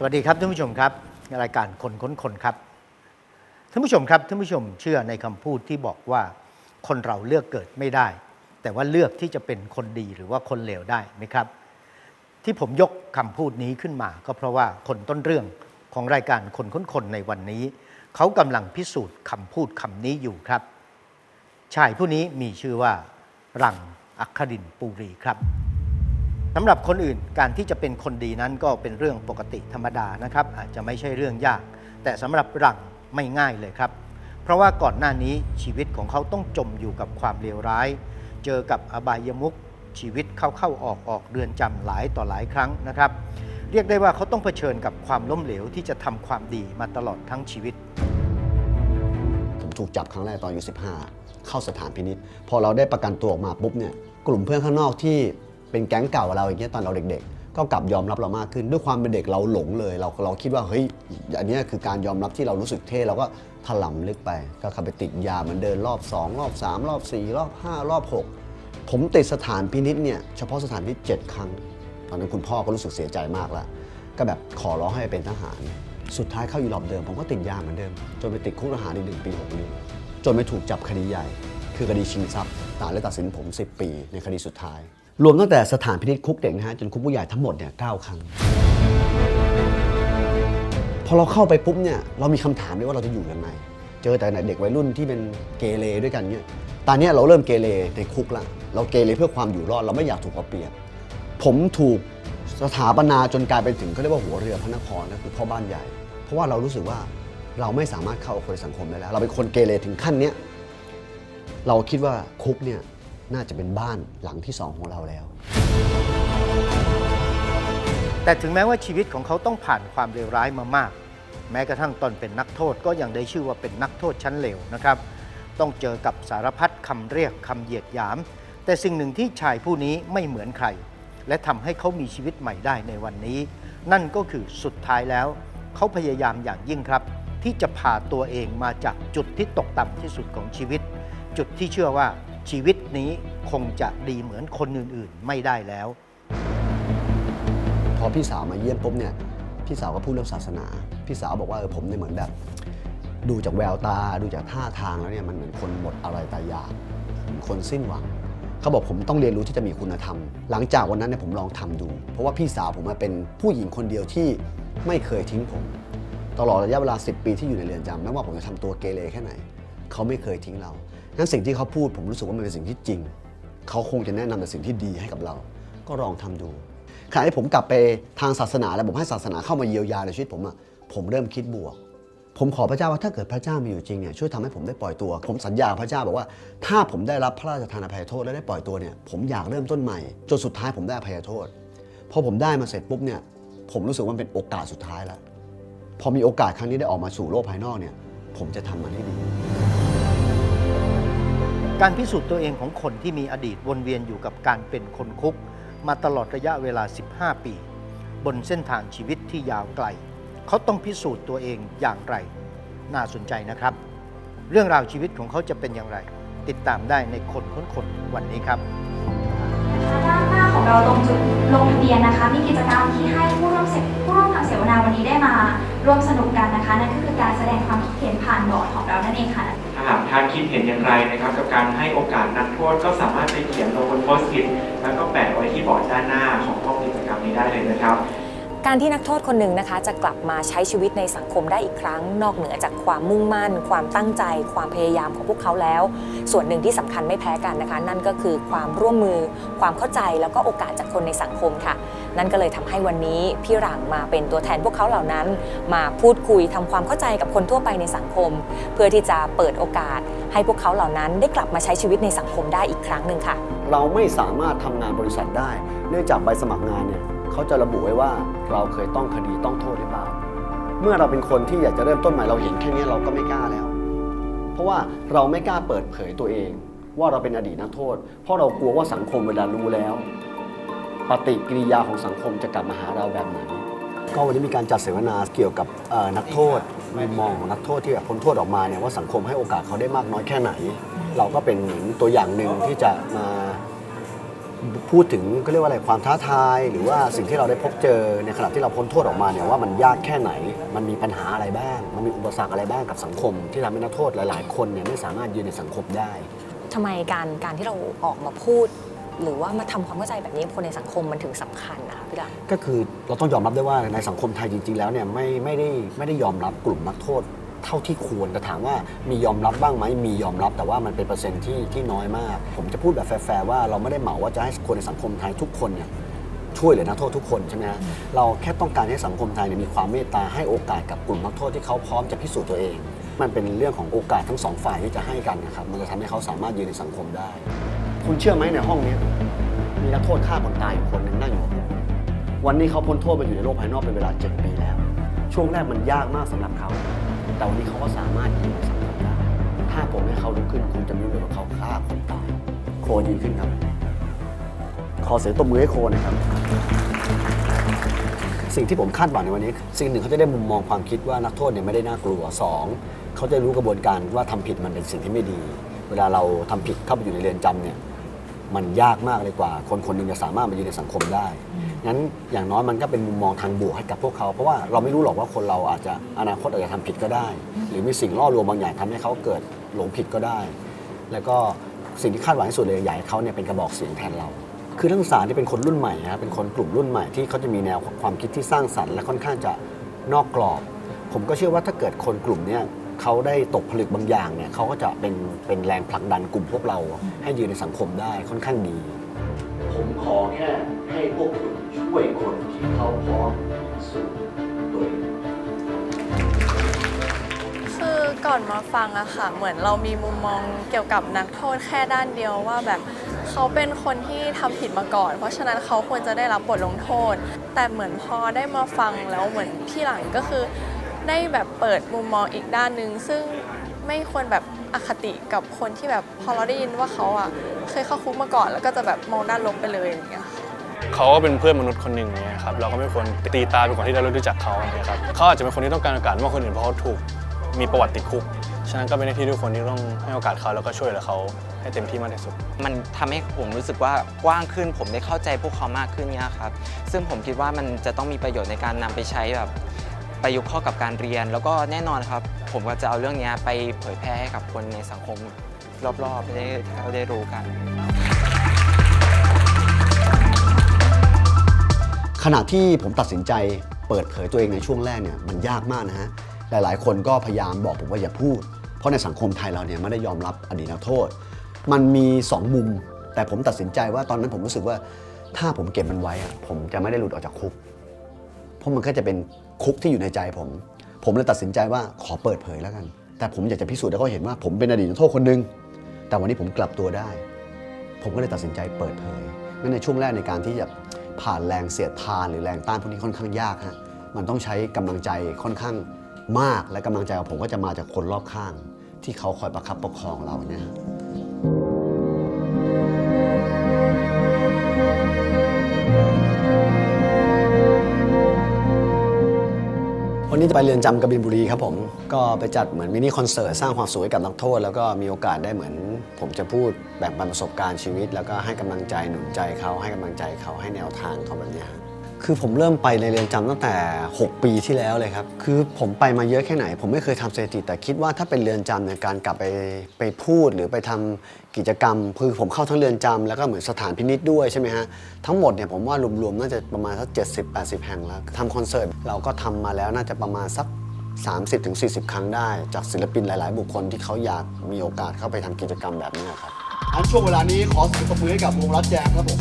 สวัสดีครับท่านผู้ชมครับ รายการคนค้นคนครับท่านผู้ชมครับท่านผู้ชมเชื่อในคำพูดที่บอกว่าคนเราเลือกเกิดไม่ได้ แต่ว่าเลือกที่จะเป็นคนดีหรือว่าคนเลวได้ไหมครับ ที่ผมยกคำพูดนี้ขึ้นมา ก็เพราะว่าคนต้นเรื่องของรายการคนค้นคนในวันนี้ เขากำลังพิสูจน์คำพูดคำนี้อยู่ครับ ชายผู้นี้มีชื่อว่า รังอัคคดินปูรีครับ สำหรับคนอื่นการที่จะเป็นคนดีนั้นก็เป็นเรื่องปกติธรรมดานะครับ อาจจะไม่ใช่เรื่องยาก แต่สำหรับหลังไม่ง่ายเลยครับ เพราะว่าก่อนหน้านี้ชีวิตของเขาต้องจมอยู่กับความเลวร้าย เจอกับอบายมุขชีวิตเข้าเข้าออกออกเรือนจำหลายต่อหลายครั้งนะครับ เรียกได้ว่าเขาต้องเผชิญกับความล้มเหลวที่จะทำความดีมาตลอดทั้งชีวิต ผมถูกจับครั้งแรกตอนอายุ15 เข้าสถานพินิษพอเราได้ประกันตัวออกมาปุ๊บเนี่ยกลุ่มเพื่อนข้างนอกที่ เป็นแก๊งเก่าเราอย่างเงี้ยตอนเราเด็ก ๆ ก็กลับยอมรับเรามากขึ้น ด้วยความเป็นเด็กเราหลงเลย เราเราคิดว่าเฮ้ยอันเนี้ยคือการยอมรับที่เรารู้สึกเท่เราก็ถลำลึกไป ก็ข้าไปติดยาเหมือนเดินรอบ 2 รอบ 3 รอบ 4 รอบ 5 รอบ 6 ผมติดสถานพินิษเนี่ยเฉพาะสถานพินิษ7ครั้ง ตอนนั้นคุณพ่อก็รู้สึกเสียใจมากแล้วก็แบบขอร้องให้ไปเป็นทหาร สุดท้ายเข้าอยู่รอบเดิม ผมก็ติดยาเหมือนเดิม จนไปติดคุกทหารอีกหนึ่งปีหกเดือนจนไปถูกจับคดีใหญ่ คือคดีชิงทรัพย์ศาลเลยตัดสินผม 10 ปีในคดีสุดท้าย รวมตั้งแต่สถานพินิจคุกเด็กนะฮะจนคุกผู้ใหญ่ทั้งหมดเนี่ยเก้าครั้ง พอเราเข้าไปปุ๊บเนี่ยเรามีคำถามด้วยว่าเราจะอยู่ยังไงเจอแต่เด็กวัยรุ่นที่เป็นเกเรด้วยกันเนี่ยตอนนี้เราเริ่มเกเรในคุกละเราเกเรเพื่อความอยู่รอดเราไม่อยากถูกเอาเปรียบผมถูกสถาปนาจนกลายเป็นถึงเขาเรียกว่าหัวเรือพระนครนะคือพ่อบ้านใหญ่ เพราะว่าเรารู้สึกว่าเราไม่สามารถเข้าคนในสังคมได้แล้ว เราเป็นคนเกเรถึงขั้นเนี้ยเราคิดว่าคุกเนี่ย น่าจะเป็นบ้านหลังที่สองของเราแล้ว แต่ถึงแม้ว่าชีวิตของเขาต้องผ่านความเลวร้ายมามาก แม้กระทั่งตอนเป็นนักโทษก็ยังได้ชื่อว่าเป็นนักโทษชั้นเลวนะครับ ต้องเจอกับสารพัดคำเรียกคำเหยียดหยาม แต่สิ่งหนึ่งที่ชายผู้นี้ไม่เหมือนใคร และทำให้เขามีชีวิตใหม่ได้ในวันนี้ นั่นก็คือสุดท้ายแล้ว เขาพยายามอย่างยิ่งครับ ที่จะพาตัวเองมาจากจุดที่ตกต่ำที่สุดของชีวิต จุดที่เชื่อว่า ชีวิตนี้คงจะดีเหมือนคนอื่น ๆ ไม่ได้แล้ว พอพี่สาวมาเยี่ยมปุ๊บเนี่ยพี่สาวก็พูดเรื่องศาสนา พี่สาวบอกว่าเออผมเนี่ยเหมือนแบบ ดูจากแววตาดูจากท่าทางแล้วเนี่ยมันเหมือนคนหมดอะไรตายอยากเหมือนคนสิ้นหวังเขาบอกผมต้องเรียนรู้ที่จะมีคุณธรรม หลังจากวันนั้นเนี่ยผมลองทำดู เพราะว่าพี่สาวผมมาเป็นผู้หญิงคนเดียวที่ไม่เคยทิ้งผม ตลอดระยะเวลา 10 ปีที่อยู่ในเรือนจำไม่ว่าผมจะทำตัวเกเรแค่ไหน เขาไม่เคยทิ้งเรา งั้นสิ่งที่เขาพูดผมรู้สึกว่ามันเป็นสิ่งที่จริง เขาคงจะแนะนำแต่สิ่งที่ดีให้กับเรา ก็ลองทำดูขณะที่ผมกลับไปทางศาสนาแล้วผมให้ศาสนาเข้ามาเยียวยาในชีวิตผมอะผมเริ่มคิดบวก ผมขอพระเจ้าว่าถ้าเกิดพระเจ้ามีอยู่จริงเนี่ยช่วยทำให้ผมได้ปล่อยตัว ผมสัญญาพระเจ้าบอกว่า ถ้าผมได้รับพระราชทานอภัยโทษและได้ปล่อยตัวเนี่ยผมอยากเริ่มต้นใหม่จนสุดท้ายผมได้อภัยโทษพอผมได้มาเสร็จปุ๊บเนี่ยผมรู้สึกว่ามันเป็นโอกาสสุดท้ายแล้วพอมีโอกาสครั้งนี้ได้ออกมาสู่โลกภายนอกเนี่ยผมจะทำมันให้ดี การพิสูจน์ตัวเองของคนที่มีอดีตวนเวียนอยู่กับการเป็นคนคุก มาตลอดระยะเวลา 15 ปี บนเส้นทางชีวิตที่ยาวไกล เขาต้องพิสูจน์ตัวเองอย่างไร น่าสนใจนะครับ เรื่องราวชีวิตของเขาจะเป็นอย่างไร ติดตามได้ในคนค้นคนวันนี้ครับ เราตรงจุดลงทะเบียนนะคะ มีกิจกรรมที่ให้ผู้ร่วมเสผู้ร่วมทำเสวนาวันนี้ได้มาร่วมสนุกกันนะคะ นั่นก็คือการแสดงความคิดเห็นผ่านบอร์ดของเรานั่นเองค่ะ ถ้าหากท่านคิดเห็นอย่างไรนะครับ กับการให้โอกาสนักโทษก็สามารถไปเขียนลงบนโพสต์อิทแล้วก็แปะไว้ที่บอร์ดด้านหน้าของห้องกิจกรรมนี้ได้เลยนะครับ การที่นักโทษคนหนึ่งนะคะ จะกลับมาใช้ชีวิตในสังคมได้อีกครั้ง นอกเหนือจากความมุ่งมั่น ความตั้งใจ ความพยายามของพวกเขาแล้ว ส่วนหนึ่งที่สำคัญไม่แพ้กันนะคะ นั่นก็คือความร่วมมือ ความเข้าใจแล้วก็โอกาสจากคนในสังคมค่ะ นั่นก็เลยทำให้วันนี้พี่หลังมาเป็นตัวแทนพวกเขาเหล่านั้น มาพูดคุยทำความเข้าใจกับคนทั่วไปในสังคม เพื่อที่จะเปิดโอกาส ให้พวกเขาเหล่านั้นได้กลับมาใช้ชีวิตในสังคมได้อีกครั้งหนึ่งค่ะ เราไม่สามารถทำงานบริษัทได้ เนื่องจากใบสมัครงานเนี่ย เขาจะระบุไว้ว่าเราเคยต้องคดีต้องโทษหรือเปล่า เมื่อเราเป็นคนที่อยากจะเริ่มต้นใหม่เราเห็นแค่นี้เราก็ไม่กล้าแล้ว เพราะว่าเราไม่กล้าเปิดเผยตัวเอง ว่าเราเป็นอดีตนักโทษ เพราะเรากลัวว่าสังคมเวลารู้แล้ว ปฏิกิริยาของสังคมจะกลับมาหาเราแบบไหนก็วันนี้มีการจัดเสวนาเกี่ยวกับนักโทษมุมมองของนักโทษที่แบบพ้นโทษออกมาเนี่ยว่าสังคมให้โอกาสเขาได้มากน้อยแค่ไหน เราก็เป็นเหมือนตัวอย่างหนึ่งที่จะมา พูดถึงก็เรียกว่าอะไรความท้าทาย หรือว่าสิ่งที่เราได้พบเจอในขณะที่เราพ้นโทษออกมาเนี่ยว่ามันยากแค่ไหน มันมีปัญหาอะไรบ้าง มันมีอุปสรรคอะไรบ้างกับสังคม ที่ทำให้นักโทษหลาย ๆ คนเนี่ยไม่สามารถยืนในสังคมได้ทำไมการการที่เราออกมาพูด หรือว่ามาทำความเข้าใจแบบนี้กับคนในสังคมมันถึงสำคัญนะคะพี่หลังก็คือเราต้องยอมรับได้ว่าในสังคมไทยจริง ๆ แล้วเนี่ยไม่ไม่ได้ไม่ได้ยอมรับกลุ่มนักโทษ เท่าที่ควรแต่ถามว่ามียอมรับบ้างไหมมียอมรับแต่ว่ามันเป็นเปอร์เซ็นต์ที่ที่น้อยมาก ผมจะพูดแบบแฟร์ๆว่าเราไม่ได้เหมาว่าจะให้คนในสังคมไทยทุกคนเนี่ยช่วยเหลือนักโทษทุกคนใช่ไหมฮะเราแค่ต้องการให้สังคมไทยเนี่ยมีความเมตตาให้โอกาสกับกลุ่มนักโทษที่เขาพร้อมจะพิสูจน์ตัวเอง มันเป็นเรื่องของโอกาสทั้งสองฝ่ายที่จะให้กันนะครับมันจะทำให้เขาสามารถยืนในสังคมได้ คุณเชื่อไหมในห้องเนี้ยมีนักโทษฆ่าคนตายอยู่คนหนึ่งนั่งอยู่กับผมวันนี้เขาพ้นโทษมาอยู่ในโลกภายนอกเป็นเวลา 7 ปีแล้ว ช่วงแรกมันยากมากสำหรับเขา แต่วันนี้เขาก็สามารถยู่ในสังคมได้ถ้าผมให้เขาลุกขึ้นคุณจะไม่รู้เลยว่าเขาฆ่าคนตายโคยืนขึ้นครับ ขอเสียงตบมือให้โคหนะครับ สิ่งที่ผมคาดหวังในวันนี้ สิ่งหนึ่งเขาจะได้มุมมองความคิดว่านักโทษเนี่ยไม่ได้น่ากลัวสองเขาจะรู้กระบวนการว่าทำผิดมันเป็นสิ่งที่ไม่ดี เวลาเราทำผิดเข้าไปอยู่ในเรือนจำเนี่ย มันยากมากเลยกว่า คนคนหนึ่งจะสามารถมายืนในสังคมได้ งั้นอย่างน้อยมันก็เป็นมุมมองทางบวกให้กับพวกเขา เพราะว่าเราไม่รู้หรอกว่าคนเราอาจจะอนาคตอาจจะทำผิดก็ได้ หรือมีสิ่งล่อลวงบางอย่างทำให้เขาเกิดหลงผิดก็ได้ แล้วก็สิ่งที่คาดหวังที่สุดเลยอยากให้เขาเนี่ยเป็นกระบอกเสียงแทนเรา คือนักศึกษาที่เป็นคนรุ่นใหม่นะครับเป็นคนกลุ่มรุ่นใหม่ที่เขาจะมีแนวความคิดที่สร้างสรรค์และค่อนข้างจะนอกกรอบ ผมก็เชื่อว่าถ้าเกิดคนกลุ่มเนี้ย เขาได้ตกผลึกบางอย่างเนี่ยเขาก็จะเป็นเป็นแรงผลักดันกลุ่มพวกเราให้ยืนในสังคมได้ค่อนข้างดี ผมขอแค่ให้พวกคุณช่วยคนที่เขาพร้อมสู่ตัวเองคือก่อนมาฟังอะค่ะ เหมือนเรามีมุมมองเกี่ยวกับนักโทษแค่ด้านเดียวว่าแบบเขาเป็นคนที่ทำผิดมาก่อน เพราะฉะนั้นเขาควรจะได้รับบทลงโทษ แต่เหมือนพอได้มาฟังแล้วเหมือนที่หลังก็คือ ได้แบบเปิดมุมมองอีกด้านหนึ่งซึ่งไม่ควรแบบอคติกับคนที่แบบพอเราได้ยินว่าเขาอะเคยเข้าคุกมาก่อน แล้วก็จะแบบมองด้านลบไปเลยอย่างเงี้ยเขาก็เป็นเพื่อนมนุษย์คนหนึ่งเนี่ยครับเราก็ไม่ควรตีตาเป็นคนที่เรารู้จักเขาเนี่ยครับเขาอาจจะเป็นคนที่ต้องการโอกาสมากกว่าคนอื่นเพราะเขาถูกมีประวัติติดคุกฉะนั้นก็เป็นหน้าที่ทุกคนที่ต้องให้โอกาสเขาแล้วก็ช่วยเหลือเขาให้เต็มที่มากที่สุด มันทำให้ผมรู้สึกว่ากว้างขึ้น ผมได้เข้าใจพวกเขามากขึ้นเนี่ยครับ ซึ่งผมคิดว่ามันจะต้องมีประโยชน์ในการนำไปใช้แบบ ประยุกต์เข้ากับการเรียน แล้วก็แน่นอนครับ ผมก็จะเอาเรื่องนี้ไปเผยแพร่ให้กับคนในสังคมรอบๆให้ได้เขาได้รู้กัน ขณะที่ผมตัดสินใจเปิดเผยตัวเองในช่วงแรกเนี่ยมันยากมากนะฮะหลายๆ คนก็พยายามบอกผมว่าอย่าพูด เพราะในสังคมไทยเราเนี่ยไม่ได้ยอมรับอดีตนักโทษ มันมี 2 มุม แต่ผมตัดสินใจว่าตอนนั้นผมรู้สึกว่าถ้าผมเก็บมันไว้อะผมจะไม่ได้หลุดออกจากคุก ราะมันก็จะเป็นคุกที่อยู่ในใจผม ผมเลยตัดสินใจว่าขอเปิดเผยแล้วกัน แต่ผมอยากจะพิสูจน์ให้เขาเห็นว่า ผมเป็นอดีตนักโทษคนหนึ่งแต่วันนี้ผมกลับตัวได้ ผมก็เลยตัดสินใจเปิดเผยนั่นในช่วงแรกในการที่จะผ่านแรงเสียดทานหรือแรงต้านพวกนี้ค่อนข้างยากฮะมันต้องใช้กำลังใจค่อนข้างมากและกำลังใจของผมก็จะมาจากคนรอบข้าง ที่เขาคอยประคับประคองเราเนี่ย วันนี้จะไปเรือนจำกบินบุรีครับผมก็ไปจัดเหมือนมินิคอนเสิร์ตสร้างความสุขให้กับนักโทษ แล้วก็มีโอกาสได้เหมือน ผมจะพูดแบ่งปันประสบการณ์ชีวิต แล้วก็ให้กำลังใจหนุนใจเขาให้กำลังใจเขาให้แนวทางเขาแบบเนี้ยฮะคือผมเริ่มไปในเรือนจำตั้งแต่ 6 ปีที่แล้วเลยครับ คือผมไปมาเยอะแค่ไหน ผมไม่เคยทำสถิติแต่คิดว่าถ้าเป็นเรือนจำในยการกลับไปไปพูดหรือไปทำ กิจกรรมคือผมเข้าทั้งเรือนจำแล้วก็เหมือนสถานพินิษด้วยใช่ไหมฮะ ทั้งหมดเนี่ยผมว่ารวมๆน่าจะประมาณสัก 70-80 แห่งแล้วทำคอนเสิร์ตเราก็ทำมาแล้วน่าจะประมาณสัก 30-40 ครั้งได้ จากศิลปินหลาย ๆ บุคคลที่เขาอยากมีโอกาสเข้าไปทำกิจกรรมแบบนี้ครับอันช่วงเวลานี้ขอเสียงปรบมือให้กับวงรัดแจงครับผม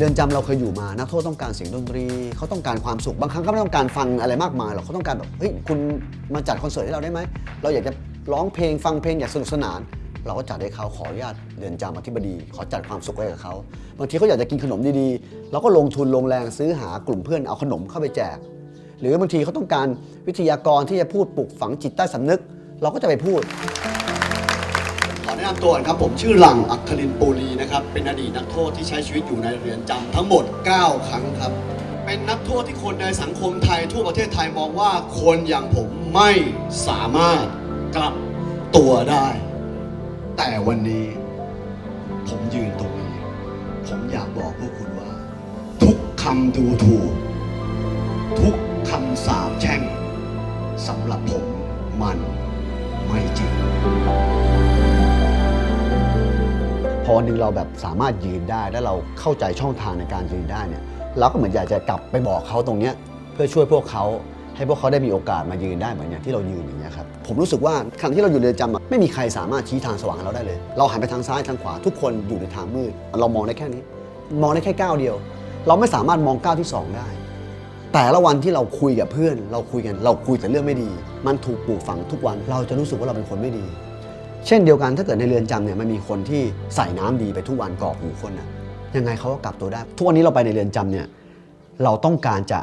เรือนจำเราเคยอยู่มา นักโทษต้องการเสียงดนตรี เขาต้องการความสุข บางครั้งเขาไม่ต้องการฟังอะไรมากมายหรอกเขาต้องการแบบ เฮ้ย คุณมาจัดคอนเสิร์ตให้เราได้ไหม เราอยากจะร้องเพลงฟังเพลงอยากสนุกสนาน เราก็จัดให้เขาขออนุญาตเรือนจำอธิบดี ขอจัดความสุขไว้กับเขา บางทีเขาอยากจะกินขนมดีๆ เราก็ลงทุนลงแรงซื้อหากลุ่มเพื่อนเอาขนมเข้าไปแจก หรือบางทีเขาต้องการวิทยากรที่จะพูดปลุกฝังจิตใต้สำนึก เราก็จะไปพูด นะนำตัวครับผมชื่อหลังอัครินปูลีนะครับเป็นอดีตนักโทษที่ใช้ชีวิตอยู่ในเรือนจำทั้งหมด 9 ครั้งครับ เป็นนักโทษที่คนในสังคมไทยทั่วประเทศไทยมองว่าคนอย่างผมไม่สามารถกลับตัวได้ แต่วันนี้ ผมยืนตรงนี้ ผมอยากบอกพวกคุณว่า ทุกคำดูถูก ทุกคำสาปแช่งสำหรับผมมันไม่จริง อวันหนึ่งเราแบบสามารถยืนได้และเราเข้าใจช่องทางในการยืนได้เนี่ยเราก็เหมือนอยากจะกลับไปบอกเขาตรงเนี้ยเพื่อช่วยพวกเขาให้พวกเขาได้มีโอกาสมายืนได้เหมือนอย่างที่เรายืนอย่างเงี้ยครับผมรู้สึกว่าขณะที่เราอยู่ในเรือนจำไม่มีใครสามารถชี้ทางสว่างให้เราได้เลย เราหันไปทางซ้ายทางขวาทุกคนอยู่ในทางมืดเรามองได้แค่นี้ มองได้แค่ก้าวเดียว เราไม่สามารถมองก้าวที่สองได้ แต่ละวันที่เราคุยกับเพื่อน เราคุยกัน เราคุยแต่เรื่องไม่ดี มันถูกปลูกฝังทุกวันเราจะรู้สึกว่าเราเป็นคนไม่ดี เช่นเดียวกันถ้าเกิดในเรือนจำเนี่ยมันมีคนที่ใส่น้ำดีไปทุกวันกรอกหูคนนะยังไงเขาก็กลับตัวได้ ทุกวันนี้เราไปในเรือนจำเนี่ยเราต้องการจะ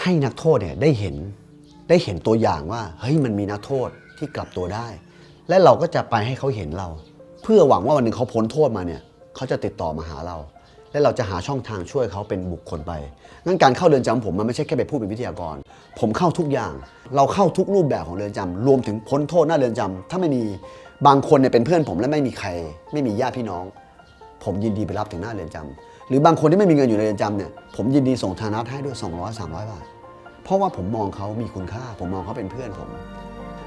ให้นักโทษเนี่ยได้เห็นได้เห็นตัวอย่างว่าเฮ้ยมันมีนักโทษที่กลับตัวได้ และเราก็จะไปให้เขาเห็นเรา เพื่อหวังว่าวันหนึ่งเขาพ้นโทษมาเนี่ยเขาจะติดต่อมาหาเรา และเราจะหาช่องทางช่วยเขาเป็นบุคคลไปงั้นการเข้าเรือนจำผมมันไม่ใช่แค่ไปพูดเป็นวิทยากร ผมเข้าทุกอย่าง เราเข้าทุกรูปแบบของเรือนจำรวมถึงพ้นโทษหน้าเรือนจำถ้าไม่มีบางคนเนี่ยเป็นเพื่อนผมและไม่มีใคร ไม่มีญาติพี่น้อง ผมยินดีไปรับถึงหน้าเรือนจำหรือบางคนที่ไม่มีเงินอยู่ในเรือนจำเนี่ยผมยินดีส่งธนาให้ด้วย 200 300 บาท เพราะว่าผมมองเขามีคุณค่า ผมมองเขาเป็นเพื่อนผม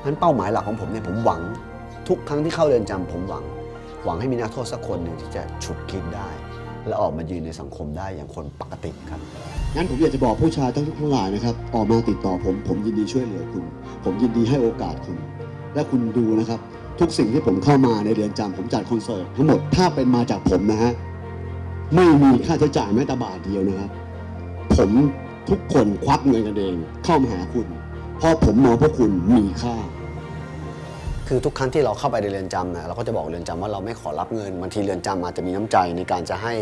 นั้นเป้าหมายหลักของผมเนี่ยผมหวังทุกครั้งที่เข้าเรือนจำผมหวัง หวังให้มีนักโทษสักคนหนึ่งที่จะฉุดคิดได้ และออกมายืนในสังคมได้อย่างคนปกติครับงั้นผมอยากจะบอกผู้ชายทั้งทั้งหลายนะครับ ออกมาติดต่อผม ผมยินดีช่วยเหลือคุณ ผมยินดีให้โอกาสคุณ และคุณดูนะครับ ทุกสิ่งที่ผมเข้ามาในเรือนจำผมจัดคอนเสิร์ตทั้งหมดถ้าเป็นมาจากผมนะฮะไม่มีค่าใช้จ่ายแม้แต่บาทเดียวนะครับ ผมทุกคนควักเงินกันเอง เข้ามาหาคุณ เพราะผมมองพวกคุณมีค่า คือทุกครั้งที่เราเข้าไปในเรือนจำเนี่ยเราก็จะบอกเรือนจำว่าเราไม่ขอรับเงินบางทีเรือนจำอาจจะมีน้ำใจในการจะให้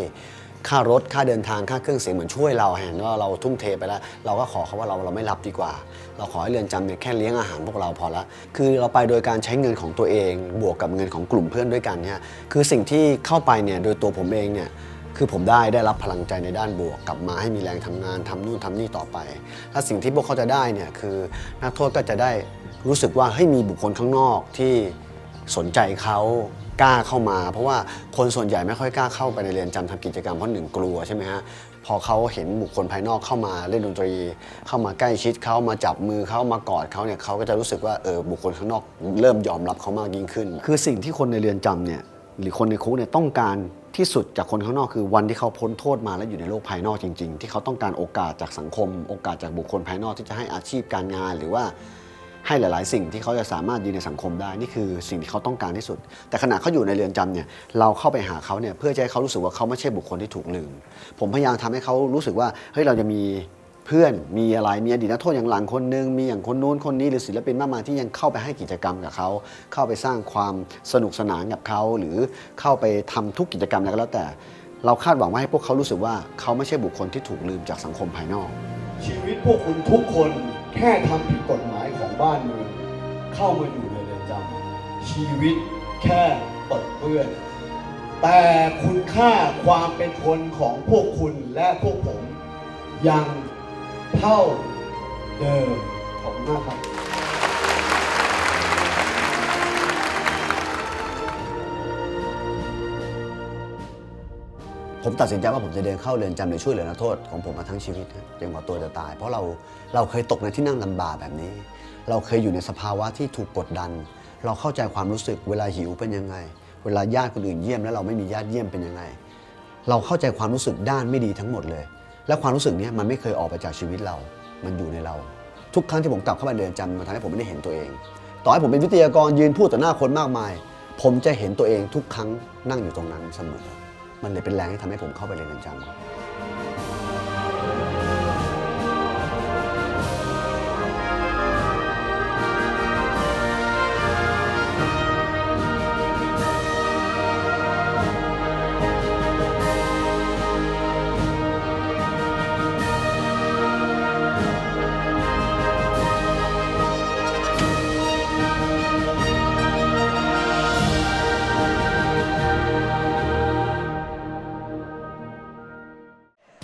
ค่ารถค่าเดินทางค่าเครื่องเสียงเหมือนช่วยเราเห็นว่าเราทุ่มเทไปแล้ว เราก็ขอเขาว่าเราเราไม่รับดีกว่า เราขอให้เรือนจำเนี่ยแค่เลี้ยงอาหารพวกเราพอละคือเราไปโดยการใช้เงินของตัวเอง บวกกับเงินของกลุ่มเพื่อนด้วยกันเนี่ยคือสิ่งที่เข้าไปเนี่ยโดยตัวผมเองเนี่ย คือผมได้ได้รับพลังใจในด้านบวก กลับมาให้มีแรงทำงานทำนู่นทำนี่ต่อไปและสิ่งที่พวกเขาจะได้เนี่ยคือนักโทษก็จะได้รู้สึกว่าให้มีบุคคลข้างนอกที่สนใจเขากล้าเข้ามา เพราะว่าคนส่วนใหญ่ไม่ค่อยกล้าเข้าไปในเรือนจำทำกิจกรรมเพราะหนึ่งกลัวใช่ไหมฮะพอเขาเห็นบุคคลภายนอกเข้ามาเล่นดนตรี เข้ามาใกล้ชิดเขามาจับมือเขามากอดเขาเนี่ยเขาก็จะรู้สึกว่าเออบุคคลข้างนอกเริ่มยอมรับเขามากยิ่งขึ้น คือสิ่งที่คนในเรือนจำเนี่ยหรือคนในคุกเนี่ยต้องการ ที่สุดจากคนข้างนอกคือวันที่เขาพ้นโทษมาแล้วอยู่ในโลกภายนอกจริง ๆ ที่เขาต้องการโอกาสจากสังคม โอกาสจากบุคคลภายนอกที่จะให้อาชีพการงาน หรือว่าให้หลาย ๆ สิ่งที่เขาจะสามารถยืนในสังคมได้นี่คือสิ่งที่เขาต้องการที่สุด แต่ขณะเขาอยู่ในเรือนจำเนี่ยเราเข้าไปหาเขาเนี่ยเพื่อจะให้เขารู้สึกว่าเขาไม่ใช่บุคคลที่ถูกลืม ผมพยายามทำให้เขารู้สึกว่าเฮ้ยเราจะมี เพื่อนมีอะไรมีอดีตนักโทษอย่างหลังคนนึงมีอย่างคนนู้นคนนี้หรือศิลปินมากมายที่ยังเข้าไปให้กิจกรรมกับเขา เข้าไปสร้างความสนุกสนานกับเขา หรือเข้าไปทำทุกกิจกรรมอะไรก็แล้วแต่ เราคาดหวังว่าให้พวกเขารู้สึกว่าเขาไม่ใช่บุคคลที่ถูกลืมจากสังคมภายนอก ชีวิตพวกคุณทุกคนแค่ทำผิดกฎหมายของบ้านเมืองเข้ามาอยู่ในเรือนจำชีวิตแค่เปิดเปื้อนแต่คุณค่าความเป็นคนของพวกคุณและพวกผมยัง เท่าเดิมขอบคุณมากครับผมตัดสินใจว่าผมจะเดินเข้าเรือนจำในช่วยเหลือนักโทษของผมมาทั้งชีวิตนะจนกว่าตัวจะตาย เพราะเราเราเคยตกในที่นั่งลำบากแบบนี้ เราเคยอยู่ในสภาวะที่ถูกกดดัน เราเข้าใจความรู้สึกเวลาหิวเป็นยังไง เวลาญาติคนอื่นเยี่ยมแล้วเราไม่มีญาติเยี่ยมเป็นยังไง เราเข้าใจความรู้สึกด้านไม่ดีทั้งหมดเลย และความรู้สึกนี้มันไม่เคยออกไปจากชีวิตเรา มันอยู่ในเรา ทุกครั้งที่ผมกลับเข้าไปเรือนจำมันทำให้ผมไม่ได้เห็นตัวเอง ต่อให้ผมเป็นวิทยากรยืนพูดต่อหน้าคนมากมาย ผมจะเห็นตัวเองทุกครั้งนั่งอยู่ตรงนั้นเสมอ มันเลยเป็นแรงที่ทำให้ผมเข้าไปเรือนจำ